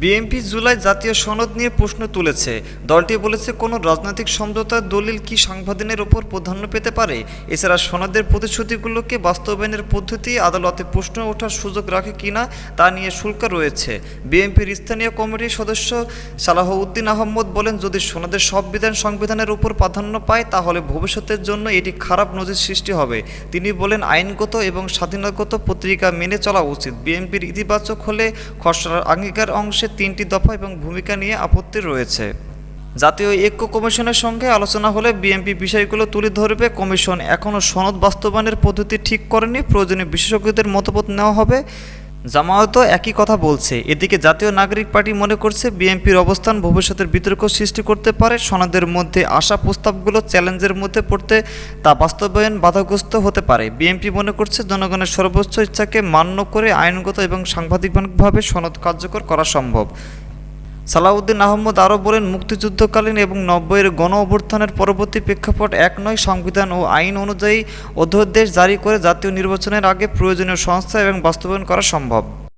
BNP July জাতীয় সনদ নিয়ে প্রশ্ন তুলেছে। দলটি বলেছে, কোনো রাজনৈতিক সমঝোতার দলিল কি সাংবাদিনের ওপর প্রাধান্য পেতে পারে? এছাড়া সনদের প্রতিশ্রুতিগুলোকে বাস্তবায়নের পদ্ধতি, আদালতে প্রশ্ন ওঠার সুযোগ রাখে কিনা তা নিয়ে শুল্ক রয়েছে। বিএনপির স্থানীয় কমিটির সদস্য সালাহউদ্দিন আহমদ বলেন, যদি সনদের সব বিধান সংবিধানের উপর প্রাধান্য পায়, তাহলে ভবিষ্যতের জন্য এটি খারাপ নজির সৃষ্টি হবে। তিনি বলেন, আইনগত এবং স্বাধীনগত পত্রিকা মেনে চলা উচিত। বিএনপির ইতিবাচক হলে খসড়ার অঙ্গীকার অংশে তিনটি দফা এবং ভূমিকা নিয়ে আপত্তি রয়েছে। জাতীয় ঐক্য কমিশনের সঙ্গে আলোচনা হলে বিএনপি বিষয়গুলো তুলে ধরবে। কমিশন এখনও সনদ বাস্তবায়নের পদ্ধতি ঠিক করেনি। প্রয়োজনীয় বিশেষজ্ঞদের মতামত নেওয়া হবে। জামায়াতও একই কথা বলছে। এদিকে জাতীয় নাগরিক পার্টি মনে করছে বিএনপির অবস্থান ভবিষ্যতের বিতর্ক সৃষ্টি করতে পারে। সনদের মধ্যে আসা প্রস্তাবগুলো চ্যালেঞ্জের মধ্যে পড়তে তা বাস্তবায়ন বাধাগ্রস্ত হতে পারে। বিএনপি মনে করছে জনগণের সর্বোচ্চ ইচ্ছাকে মান্য করে আইনগত এবং সাংবাদিকভাবে সনদ কার্যকর করা সম্ভব। সালাউদ্দিন আহমদ আরও বলেন, মুক্তিযুদ্ধকালীন এবং নব্বইয়ের গণ অভ্যুত্থানের পরবর্তী প্রেক্ষাপট এক নয়, সংবিধান ও আইন অনুযায়ী অধ্যাদেশ জারি করে জাতীয় নির্বাচনের আগে প্রয়োজনীয় সংস্থা এবং বাস্তবায়ন করা সম্ভব।